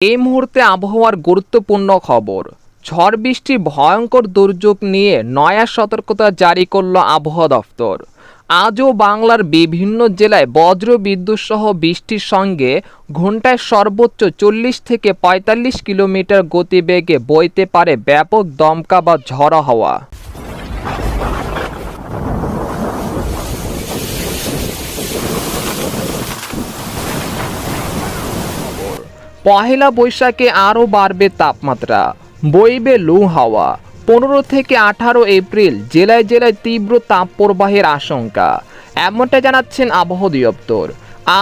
এই মুহূর্তে আবহাওয়ার গুরুত্বপূর্ণ খবর। ঝড় বৃষ্টি ভয়ঙ্কর দুর্যোগ নিয়ে নয়া সতর্কতা জারি করল আবহাওয়া দফতর। আজও বাংলার বিভিন্ন জেলায় বজ্র বিদ্যুৎ সহ বৃষ্টির সঙ্গে ঘন্টায় সর্বোচ্চ চল্লিশ থেকে পঁয়তাল্লিশ কিলোমিটার গতিবেগে বইতে পারে ব্যাপক দমকা বা ঝড়ো হাওয়া। পহেলা বৈশাখে আরও বাড়বে তাপমাত্রা। বইবে লু হাওয়া। পনেরো থেকে আঠারো এপ্রিল জেলায় জেলায় তীব্র তাপপ্রবাহের আশঙ্কা। এমনটা জানাচ্ছেন আবহাওয়া অধিদপ্তর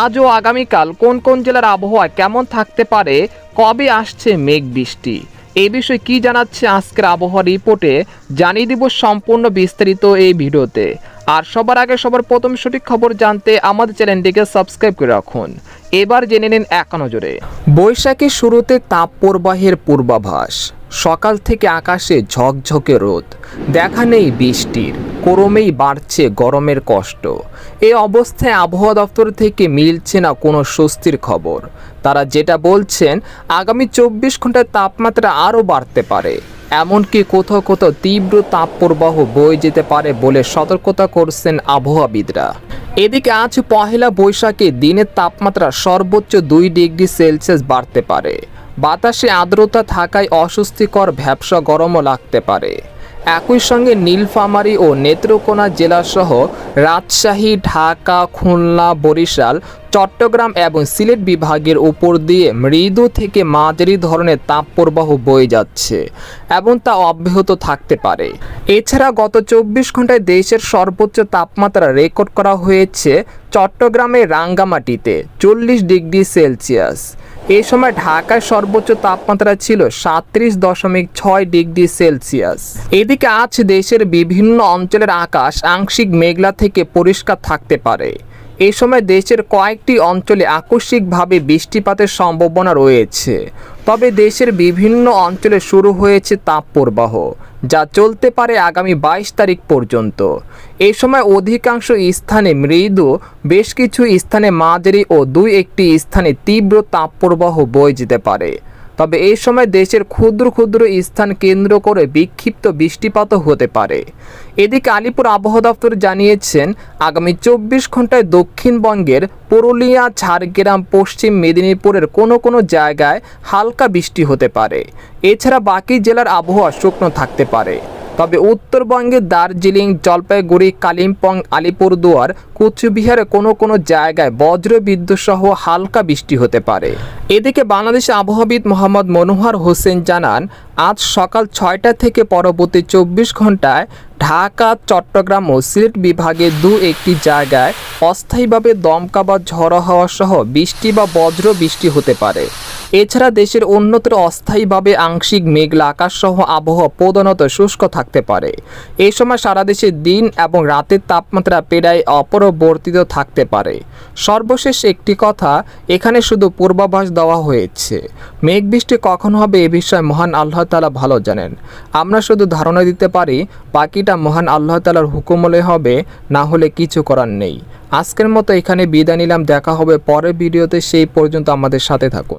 আজ ও আগামীকাল কোন কোন জেলার আবহাওয়া কেমন থাকতে পারে, কবে আসছে মেঘ বৃষ্টি? এ বিষয়ে কি জানাচ্ছে আজকের আবহাওয়া রিপোর্টে, জানিয়ে দিব সম্পূর্ণ বিস্তারিত এই ভিডিওতে। আর সবার আগে সবার প্রথম সঠিক খবর জানতে আমাদের চ্যানেলটিকে সাবস্ক্রাইব করে রাখুন। এবার জেনে নিন এক নজরে। বৈশাখের শুরুতে তাপ প্রবাহের পূর্বাভাস। সকাল থেকে আকাশে ঝকঝকে রোদ। দেখা নেই বৃষ্টির। ক্রমেই বাড়ছে গরমের কষ্ট। এই অবস্থায় আবহাওয়া দপ্তর থেকে মিলছে না কোনো স্বস্তির খবর। তারা যেটা বলছেন, আগামী চব্বিশ ঘন্টায় তাপমাত্রা আরও বাড়তে পারে। এমনকি কোথাও কোথাও তীব্র তাপপ্রবাহ বয়ে যেতে পারে বলে সতর্কতা করছেন আবহাওয়াবিদরা। এদিকে আজ পহেলা বৈশাখে দিনের তাপমাত্রা সর্বোচ্চ দুই ডিগ্রি সেলসিয়াস বাড়তে পারে। বাতাসে আর্দ্রতা থাকায় অস্বস্তিকর ভ্যাবসা গরমও লাগতে পারে। একই সঙ্গে নীলফামারী ও নেত্রকোনা জেলাসহ রাজশাহী, ঢাকা, খুলনা, বরিশাল চট্টগ্রাম এবং সিলেট বিভাগের উপর দিয়ে মৃদু থেকে মাঝারি ধরনের তাপপ্রবাহ বয়ে যাচ্ছে এবং তা অব্যাহত থাকতে পারে। এছাড়া গত চব্বিশ ঘন্টায় দেশের সর্বোচ্চ তাপমাত্রা রেকর্ড করা হয়েছে চট্টগ্রামের রাঙ্গামাটিতে, চল্লিশ ডিগ্রি সেলসিয়াস। এই সময় ঢাকায় সর্বোচ্চ তাপমাত্রা ছিল সাত্রিশ দশমিক ছয় ডিগ্রি সেলসিয়াস। এদিকে আজ দেশের বিভিন্ন অঞ্চলের আকাশ আংশিক মেঘলা থেকে পরিষ্কার থাকতে পারে। এই সময় দেশের কয়েকটি অঞ্চলে আকস্মিকভাবে বৃষ্টিপাতের সম্ভাবনা রয়েছে। তবে দেশের বিভিন্ন অঞ্চলে শুরু হয়েছে তাপপ্রবাহ, যা চলতে পারে আগামী বাইশ তারিখ পর্যন্ত। এই সময় অধিকাংশ স্থানে মৃদু, বেশ কিছু স্থানে মাঝারি ও দুই একটি স্থানে তীব্র তাপপ্রবাহ বয়ে যেতে পারে। তবে এই সময় দেশের ক্ষুদ্র ক্ষুদ্র স্থান কেন্দ্র করে বিক্ষিপ্ত বৃষ্টিপাতও হতে পারে। এদিকে আলিপুর আবহাওয়া দপ্তর জানিয়েছেন, আগামী চব্বিশ ঘন্টায় দক্ষিণবঙ্গের পুরুলিয়া, ঝাড়গ্রাম, পশ্চিম মেদিনীপুরের কোনো কোনো জায়গায় হালকা বৃষ্টি হতে পারে। এছাড়া বাকি জেলার আবহাওয়া শুকনো থাকতে পারে। তবে উত্তরবঙ্গের দার্জিলিং, জলপাইগুড়ি, কালিম্পং, আলিপুরদুয়ার, কুচবিহারে কোনো কোনো জায়গায় বজ্র বিদ্যুৎ সহ হালকা বৃষ্টি হতে পারে। এদিকে বাংলাদেশ আবহাওয়াবিদ মোহাম্মদ মনোহর হোসেন জানান, আজ সকাল ছয়টা থেকে পরবর্তী চব্বিশ ঘন্টায় ঢাকা, চট্টগ্রাম ও সিলেট বিভাগে দু একটি জায়গায় অস্থায়ীভাবে দমকা বা ঝড়ো হাওয়া সহ বৃষ্টি বা বজ্র বৃষ্টি হতে পারে। এছাড়া দেশের অন্যত্র অস্থায়ীভাবে আংশিক মেঘলা আকাশ সহ আবহাওয়া প্রধানত শুষ্ক থাকতে পারে। এই সময় সারা দেশে দিন এবং রাতের তাপমাত্রা প্রায় অপরিবর্তিত থাকতে পারে। সর্বশেষ একটি কথা, এখানে শুধু পূর্বাভাস দেওয়া হয়েছে। মেঘ বৃষ্টি কখন হবে এ বিষয়ে মহান আল্লাহ তালা ভালো জানেন। আমরা শুধু ধারণা দিতে পারি, বাকিটা মহান আল্লাহ তালার হুকুমলে হবে, না হলে কিছু করার নেই। আজকের মতো এখানে বিদায় নিলাম, দেখা হবে পরের ভিডিওতে, সেই পর্যন্ত আমাদের সাথে থাকুন।